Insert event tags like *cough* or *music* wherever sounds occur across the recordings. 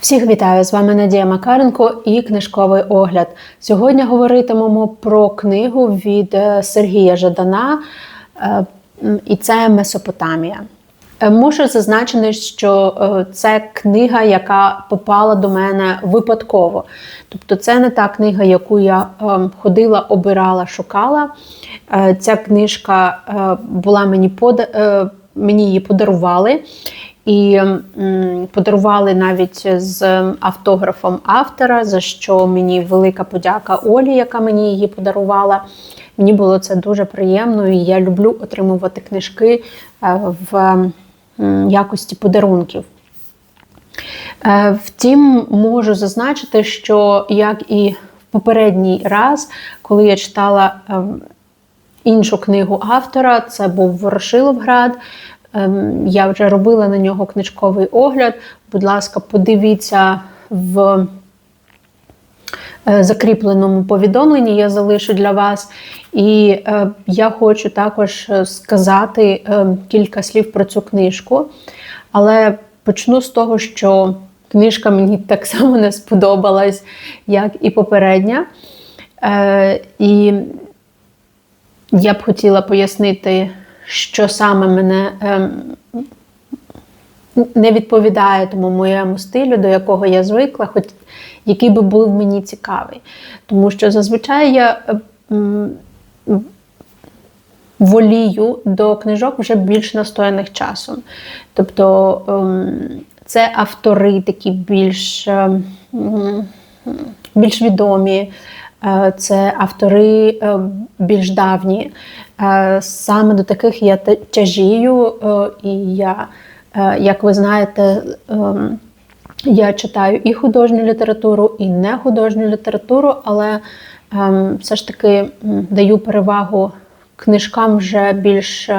Всіх вітаю! З вами Надія Макаренко і книжковий огляд. Сьогодні говоритимемо про книгу від е, Сергія Жадана, е, і це Месопотамія. Е, Можу зазначити, що це книга, яка попала до мене випадково. Тобто, це не та книга, яку я ходила, обирала, шукала. Ця книжка була мені мені її подарували. І подарували навіть з автографом автора, за що мені велика подяка Олі, яка мені її подарувала. Мені було це дуже приємно, і я люблю отримувати книжки е, в якості подарунків. Е, Втім, можу зазначити, що як і в попередній раз, коли я читала ем, іншу книгу автора, це був Ворошиловград. Ем, Я вже робила на нього книжковий огляд. Будь ласка, подивіться в е, закріпленому повідомленні, я залишу для вас. І е, я хочу також е, сказати кілька слів про цю книжку. Але почну з того, що книжка мені *laughs* так само не сподобалась, як і попередня. І я б хотіла пояснити, що саме мене ем, не відповідає тому моєму стилю, до якого я звикла, хоч який би був мені цікавий. Тому що зазвичай я ем, волію до книжок вже більш настояних часом. Тобто ем, це автори такі більш, більш відомі. Е, Це автори більш давні. Е, Саме до таких я тяжію, е, і я, е, як ви знаєте, ем, я читаю і художню літературу, і не художню літературу, але ем, все ж таки даю перевагу книжкам вже більш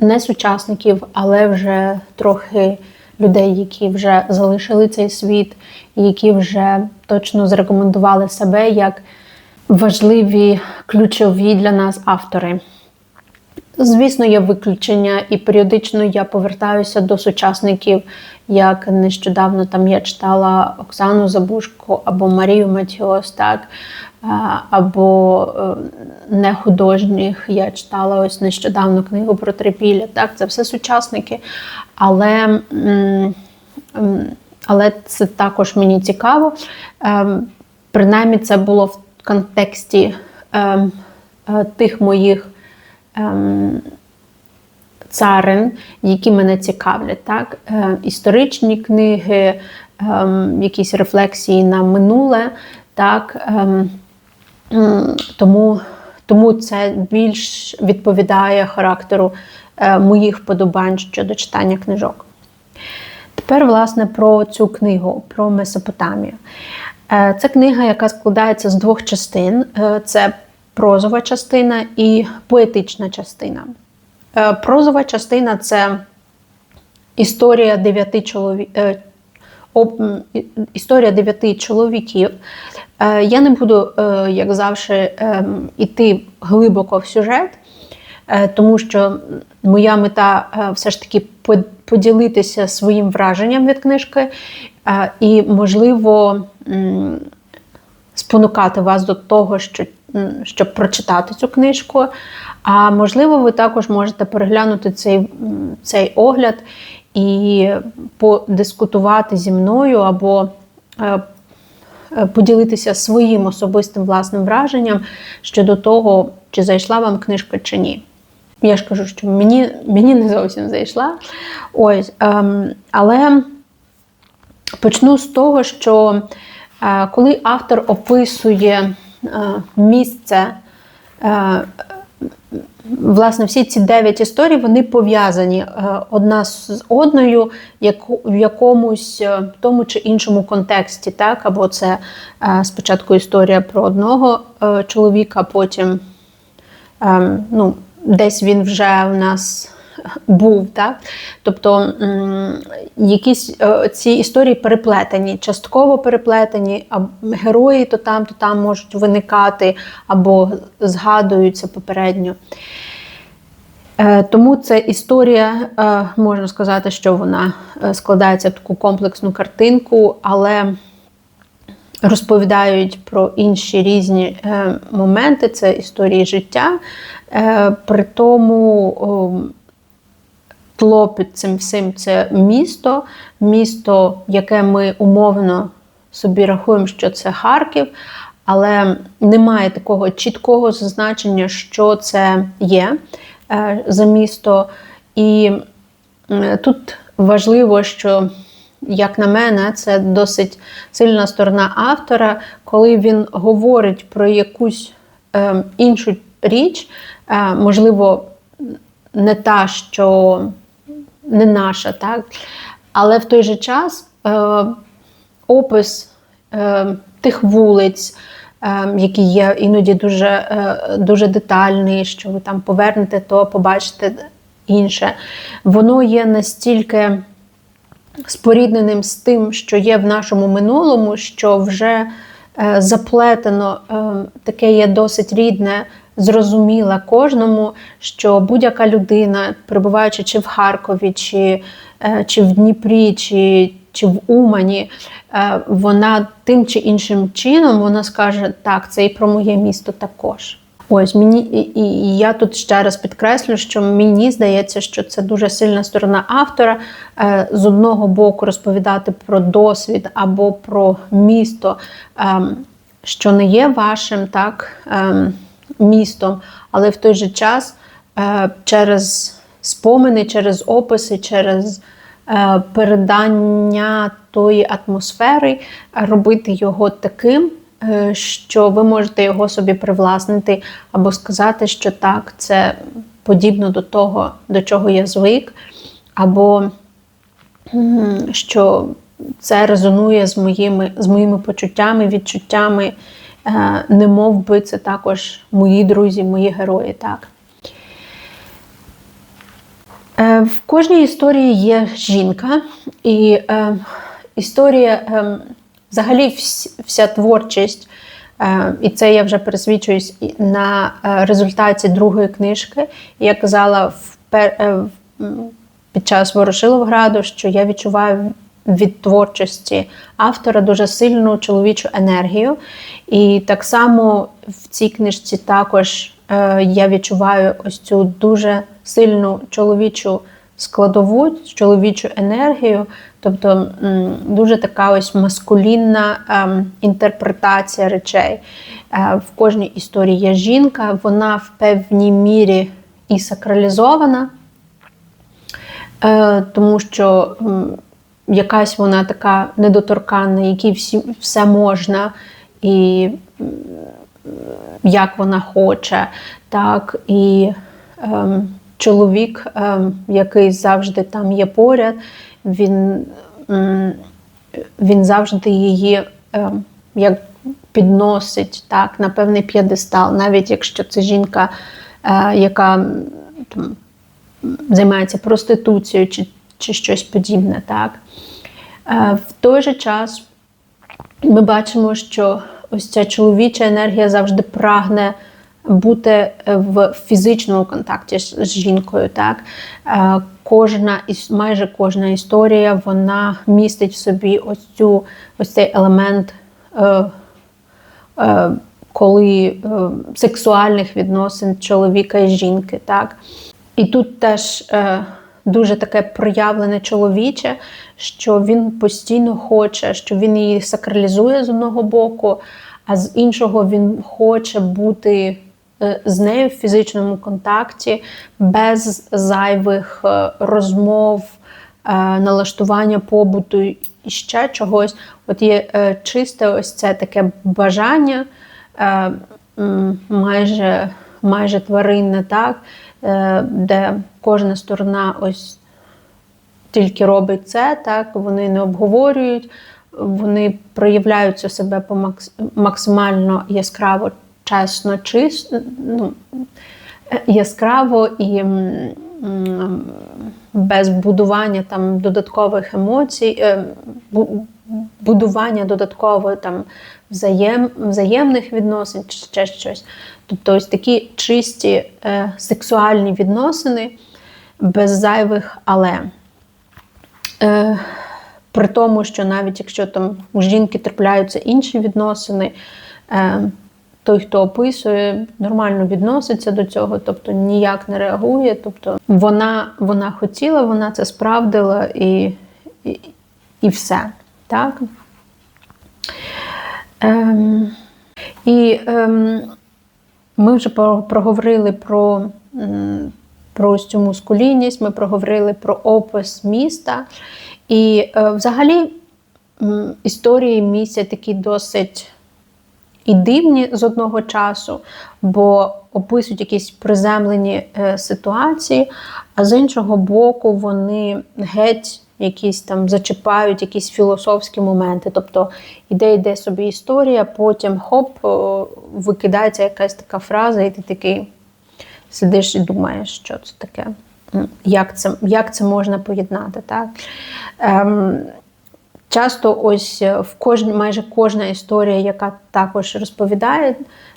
не сучасників, але вже трохи людей, які вже залишили цей світ, які вже точно зарекомендували себе як важливі ключові для нас автори. Звісно, є виключення, і періодично я повертаюся до сучасників, як нещодавно там я читала Оксану Забушко або Марію Матіос, так, або е, не художніх. Я читала ось нещодавно книгу про Трипілля. Так, це все сучасники. Але, але це також мені цікаво. Ем, Принаймні, це було в контексті ем, е, тих моїх ем, царин, які мене цікавлять. Так? Е, історичні книги, ем, якісь рефлексії на минуле. Так? Ем, м, тому, тому це більш відповідає характеру е, моїх вподобань щодо читання книжок. Тепер, власне, про цю книгу, про Месопотамію. Е, Це книга, яка складається з двох частин: Е, це прозова частина і поетична частина. Е, Прозова частина це історія дев'яти чоловік. Історія дев'яти чоловіків. Я не буду, як завжди, ем, іти глибоко в сюжет, тому що моя мета все ж таки поділитися своїм враженням від книжки і, можливо, спонукати вас до того, що, щоб прочитати цю книжку. А можливо, ви також можете переглянути цей, цей огляд і подискутувати зі мною або е, е, поділитися своїм особистим власним враженням щодо того, чи зайшла вам книжка чи ні. Я ж кажу, що мені, мені не зовсім зайшла. Ось, ем, але почну з того, що е, коли автор описує е, місце, е, власне, всі ці дев'ять історій вони пов'язані е, одна з одною яку- в якомусь е, тому чи іншому контексті. Так? Або це е, спочатку історія про одного е, чоловіка, потім ем, ну, десь він вже у нас був. Так? Тобто якісь е, ці історії переплетені, частково переплетені, а герої то там, то там можуть виникати або згадуються попередньо. Е, тому це історія, е, можна сказати, що вона складається в таку комплексну картинку, але розповідають про інші різні моменти, це історії життя. При тому тло під цим всім це місто, місто, яке ми умовно собі рахуємо, що це Харків. Але немає такого чіткого зазначення, що це є. Е, за місто. І тут важливо, що, як на мене, це досить сильна сторона автора, коли він говорить про якусь е, іншу річ, е, можливо, не та, що не наша, так? але в той же час е, опис е, тих вулиць. Ем, який є іноді дуже е, дуже детальний, що ви там повернете, то побачите інше. Воно є настільки спорідненим з тим, що є в нашому минулому, що вже е, заплетено, ем, таке є досить рідне. Зрозуміла кожному, що будь-яка людина, перебуваючи чи в Харкові, чи е, чи в Дніпрі, чи чи в Умані, е, вона тим чи іншим чином вона скаже, так, це і про моє місто також. Ось мені і, і я тут ще раз підкреслю, що мені здається, що це дуже сильна сторона автора е, з одного боку розповідати про досвід або про місто, ем, що не є вашим так, ем, містом, але в той же час е, через спомини, через описи, через Е, передання тої атмосфери, робити його таким, е, що ви можете його собі привласнити, або сказати, що так, це подібно до того, до чого я звик, або що це резонує з моїми, з моїми почуттями, відчуттями, е, не мов би це також мої друзі, мої герої. так. Е, в кожній історії є жінка, і е, історія, е, взагалі, вся творчість, е, і це я вже пересвідчуюсь на е, результаті другої книжки. Я казала е, під час Ворошиловграду, що я відчуваю від творчості автора дуже сильну чоловічу енергію. І так само в цій книжці також я відчуваю ось цю дуже сильну чоловічу складову, чоловічу енергію, тобто дуже така ось маскулінна ем, інтерпретація речей. Е, в кожній історії є жінка, вона в певній мірі і сакралізована, е, тому що якась вона така недоторканна, якій всі, все можна, і як вона хоче, так, і ем, чоловік, ем, який завжди там є поряд, він він завжди її ем, як підносить так, на певний п'єдестал, навіть якщо це жінка, е, яка там, займається проституцією чи чи щось подібне. Так. Е, в той же час ми бачимо, що ось ця чоловіча енергія завжди прагне бути е, в фізичному контакті з жінкою. Так? Е, кожна майже кожна історія вона містить в собі ось цю ось цей елемент, коли сексуальних відносин чоловіка і жінки. Так? І тут теж дуже таке проявлене чоловіче, що він постійно хоче, що він її сакралізує з одного боку, а з іншого він хоче бути е, з нею в фізичному контакті, без зайвих е, розмов, е, налаштування побуту і ще чогось. От є чисте ось це таке бажання майже майже тваринне, так, де кожна сторона ось тільки робить це, так, вони не обговорюють, вони проявляються себе по максимально яскраво, чесно, чисто, ну, яскраво і без будування там додаткових емоцій, е, будування додатково там взаєм, взаємних відносин чи ще щось. Тобто ось такі чисті е, сексуальні відносини без зайвих але. Е, При тому, що навіть якщо там у жінки трапляються інші відносини, е, той, хто описує, нормально відноситься до цього, тобто ніяк не реагує. Тобто вона вона хотіла, вона це справдила і, і, і все. Так? Ем, І ем, ми вже проговорили про про ось цю мускулінність, ми проговорили про опис міста. І е, взагалі історії місця такі досить і дивні з одного часу, бо описують якісь приземлені е, ситуації, а з іншого боку, вони геть якісь там зачіпають якісь філософські моменти. Тобто іде йде собі історія, потім хоп, викидається якась така фраза, і ти такий сидиш і думаєш, що це таке. Як це як це можна поєднати? так? Ем, Часто ось в кожній, майже кожна історія, яка також розповідає,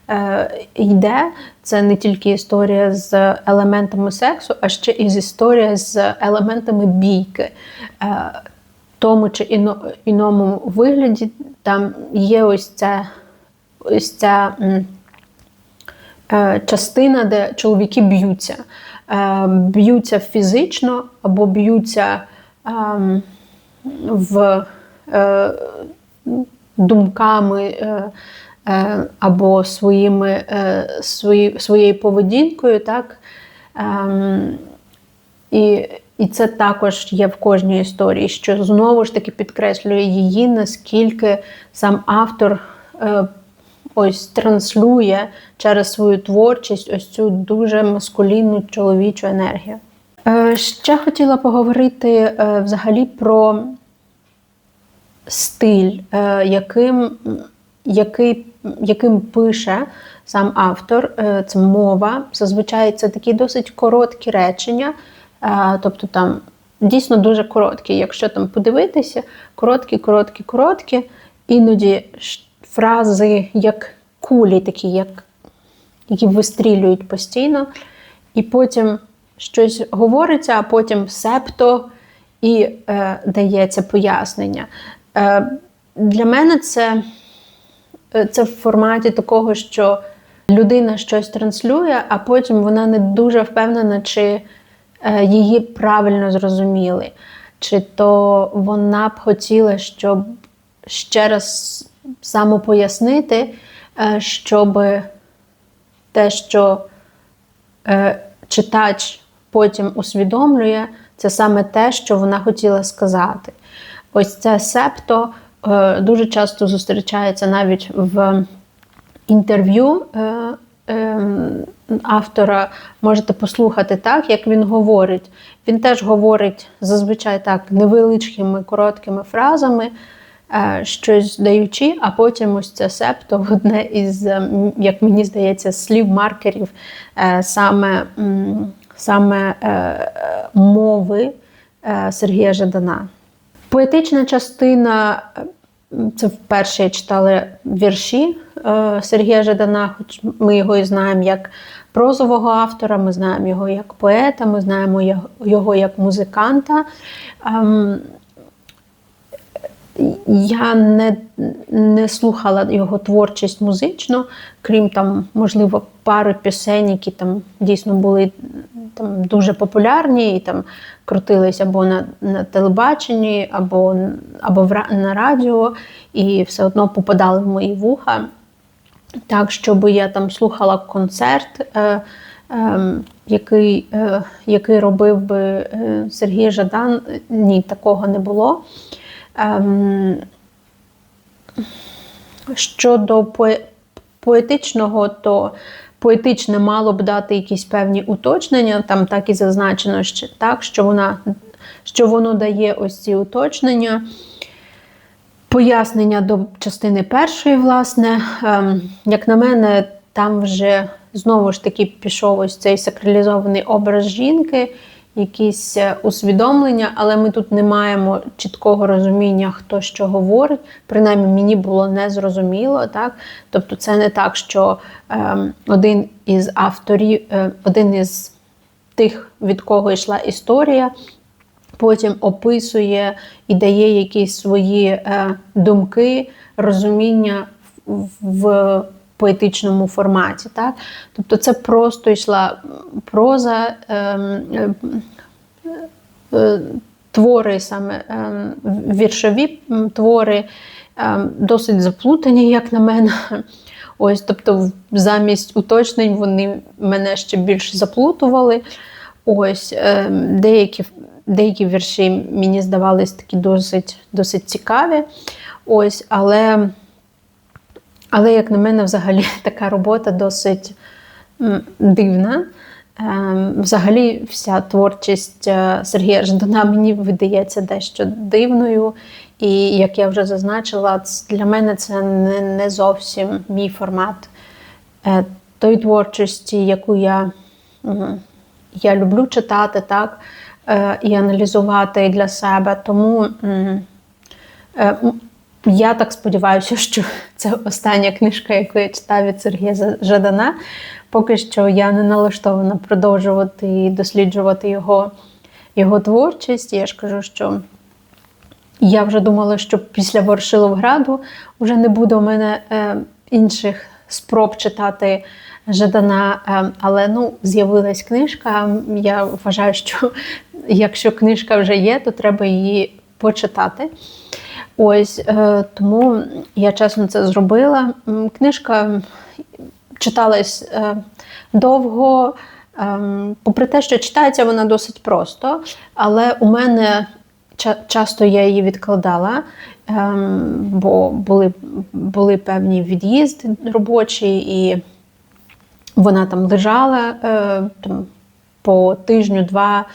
е, йде, це не тільки історія з елементами сексу, а ще і з історія з елементами бійки. Е, тому чи іно, іному вигляді там є ось ця ось ця е, частина, де чоловіки б'ються. Е, б'ються фізично або б'ються е, в е, думками. Е, Е, або своїми, е, свої, своєю поведінкою, так? Ем, і і це також є в кожній історії, що знову ж таки підкреслює її, наскільки сам автор е, ось транслює через свою творчість ось цю дуже маскулінну чоловічу енергію. Ще хотіла поговорити взагалі про стиль, яким який, яким пише сам автор, е, це мова. Зазвичай це такі досить короткі речення, е, тобто там дійсно дуже короткі. Якщо там подивитися, короткі, короткі, короткі, іноді фрази як кулі, такі, як, які вистрілюють постійно, і потім щось говориться, а потім септо і е, дається пояснення. Е, Для мене це. Е, це в форматі такого, що людина щось транслює, а потім вона не дуже впевнена, чи е, її правильно зрозуміли, чи то вона б хотіла, щоб ще раз самопояснити, щоб те, що читач потім усвідомлює, це саме те, що вона хотіла сказати. Ось це септо Е, дуже часто зустрічається навіть в інтерв'ю е, ем, автора. Можете послухати так, як він говорить. Він теж говорить зазвичай так невеличкими короткими фразами, е, щось даючи, а потім ось це септо одне із, як мені здається, слів-маркерів саме, саме мови Сергія Жадана. Поетична частина це вперше читали вірші е, Сергія Жадана, хоч ми його і знаємо як прозового автора, ми знаємо його як поета, ми знаємо його як музиканта. Я не не слухала його творчість музично, крім там, можливо, пари пісень, які там дійсно були там дуже популярні і там крутились або на на телебаченні, або або в, на радіо, і все одно попадали в мої вуха. Так, щоб я там слухала концерт, е, е, який е, який робив би е, Сергій Жадан, ні, такого не було. Е, щодо поетичного, то поетичне мало б дати якісь певні уточнення, там так і зазначено, що так, що вона, що воно дає ось ці уточнення. Пояснення до частини першої, власне, ем, як на мене, там вже знову ж таки пішов ось цей сакралізований образ жінки, якісь е, усвідомлення, але ми тут не маємо чіткого розуміння, хто що говорить. Принаймні, мені було незрозуміло. Так? Тобто, це не так, що е, один із авторів, е, один із тих, від кого йшла історія, потім описує і дає якісь свої е, думки, розуміння в, в поетичному форматі. Так? Тобто це просто йшла проза, е, е, е, твори, саме е, віршові твори, е, досить заплутані, як на мене. Ось, тобто, замість уточнень вони мене ще більш заплутували. Ось деякі деякі вірші мені здавались такі досить досить цікаві. Ось, Але, але як на мене, взагалі *laughs* така робота досить дивна. Ем, взагалі, вся творчість е, Сергія Ждана мені видається дещо дивною. І як я вже зазначила, для мене це не зовсім мій формат е, той творчості, яку я я люблю читати так, е, і аналізувати для себе. Тому я так сподіваюся, що це остання книжка, яку я читаю від Сергія Жадана. Поки що я не налаштована продовжувати і досліджувати його його творчість. Я ж кажу, що я вже думала, що після Воршиловграду вже не буде у мене е, інших спроб читати Жадана, е, але ну, з'явилась книжка. Я вважаю, що *laughs* якщо книжка вже є, то треба її почитати. Ось е, тому я чесно це зробила. Книжка читалась е, довго, е, попри те, що читається вона досить просто, але у мене часто я її відкладала, бо були були певні від'їзди робочі, і вона там лежала по тижню-два,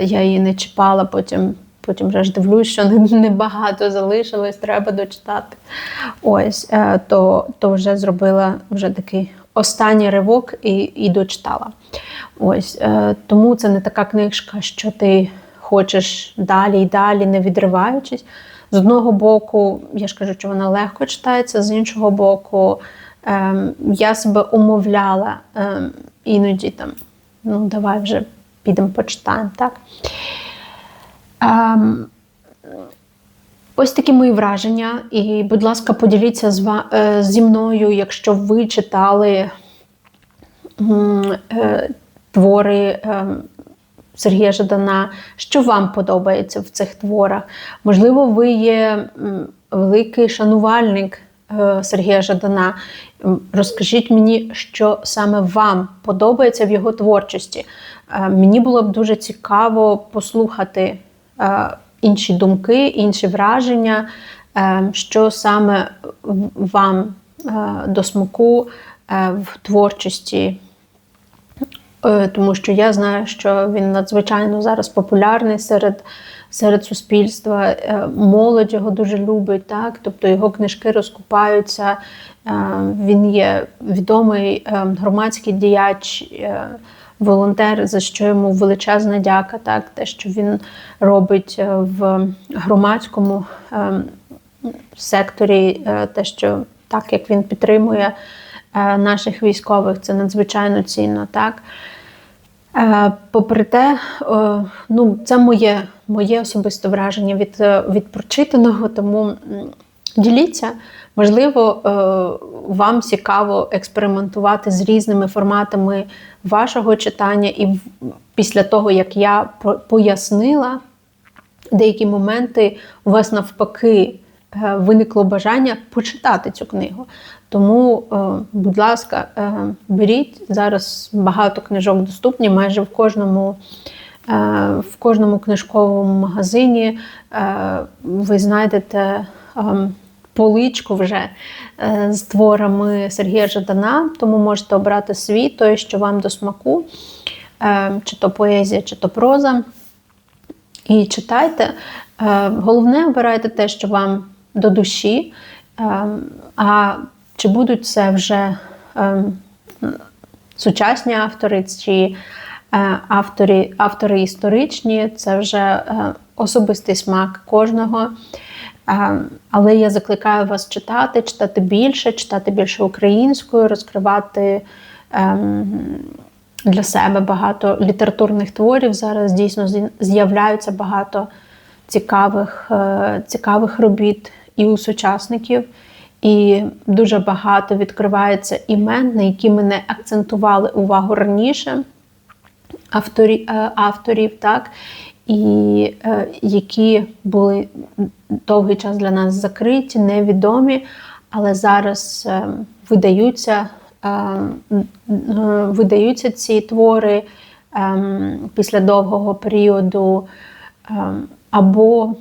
я її не чіпала, потім. Потім вже ж дивлюсь, що небагато залишилось, треба дочитати. Ось, е, то то вже зробила вже такий останній ривок і і дочитала. Ось, е, Тому це не така книжка, що ти хочеш далі і далі, не відриваючись. З одного боку, я ж кажу, що вона легко читається, з іншого боку, ем, я себе умовляла ем, іноді там, ну давай вже підемо почитаємо. так. Ем, ось такі мої враження. І, будь ласка, поділіться з е, зі мною, якщо ви читали е, твори е, Сергія Жадана, що вам подобається в цих творах. Можливо, ви є великий шанувальник е, Сергія Жадана. Розкажіть мені, що саме вам подобається в його творчості. Мені було б дуже цікаво послухати. Е, інші думки, інші враження, е, що саме вам е, до смаку в творчості. Тому що я знаю, що він надзвичайно зараз популярний серед серед суспільства. Молодь його дуже любить, так? тобто його книжки розкупаються. Він є відомий громадський діяч волонтер, за що йому величезна дяка, так те, що він робить е, в громадському е, секторі, е, те, що так як він підтримує наших військових, це надзвичайно цінно. так. Попри те, ну, це моє моє особисте враження від від прочитаного, тому діліться. Можливо, вам цікаво експериментувати з різними форматами вашого читання, і після того, як я пояснила деякі моменти, у вас навпаки е, виникло бажання почитати цю книгу. Тому, е, будь ласка, е, беріть зараз багато книжок доступні майже в кожному. В кожному книжковому магазині ви знайдете ем, поличку вже е, з творами Сергія Жадана, тому можете обрати свій, той, що вам до смаку, е, чи то поезія, чи то проза. І читайте. Е, головне, обирайте те, що вам до душі. А чи будуть це вже сучасні автори, чи Автори, автори історичні, це вже особистий смак кожного. Але я закликаю вас читати, читати більше, читати більше українською, розкривати ем, для себе багато літературних творів. Зараз дійсно з'являються багато цікавих, е, цікавих робіт і у сучасників. І дуже багато відкривається імен, на які ми не акцентували увагу раніше е, авторів, так, і е, які були довгий час для нас закриті, невідомі, але зараз е, видаються, е, видаються ці твори після довгого періоду, або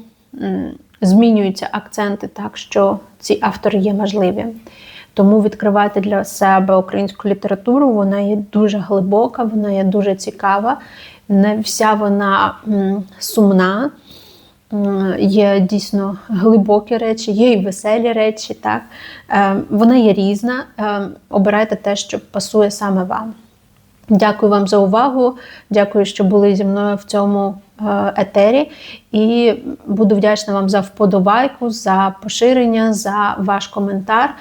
змінюються акценти так, що ці автори є важливі. Тому відкривати для себе українську літературу, вона є дуже глибока, вона є дуже цікава. Не вся вона сумна. Є дійсно глибокі речі, є і веселі речі. Так? Е, Вона є різна. Е, Обирайте те, що пасує саме вам. Дякую вам за увагу. Дякую, що були зі мною в цьому е, етері. І буду вдячна вам за вподобайку, за поширення, за ваш коментар.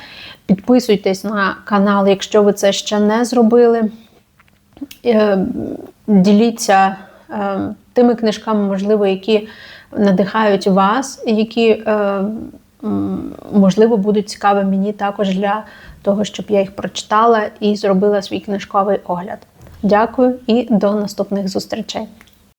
Підписуйтесь на канал, якщо ви це ще не зробили. Е, Діліться е, тими книжками, можливо, які надихають вас, які, е, можливо, будуть цікаві мені також для того, щоб я їх прочитала і зробила свій книжковий огляд. Дякую і до наступних зустрічей.